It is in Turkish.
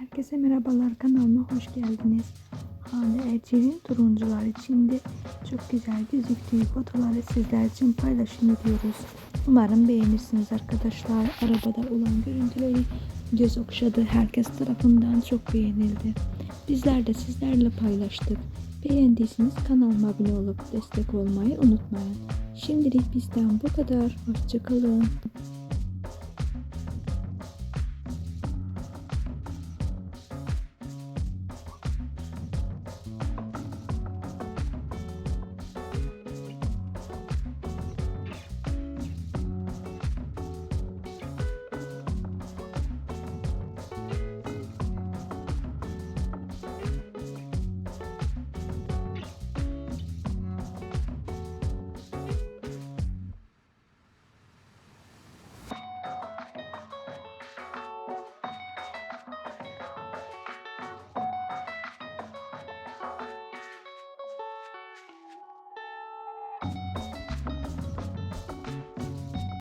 Herkese merhabalar kanalıma hoş geldiniz. Hande Erçel'in turuncular içinde çok güzel gözüktüğü fotoğrafları sizler için paylaşım ediyoruz. Umarım beğenirsiniz arkadaşlar. Arabada olan görüntüleri göz okşadı. Herkes tarafından çok beğenildi. Bizler de sizlerle paylaştık. Beğendiyseniz kanalıma abone olup destek olmayı unutmayın. Şimdilik bizden bu kadar. Hoşçakalın.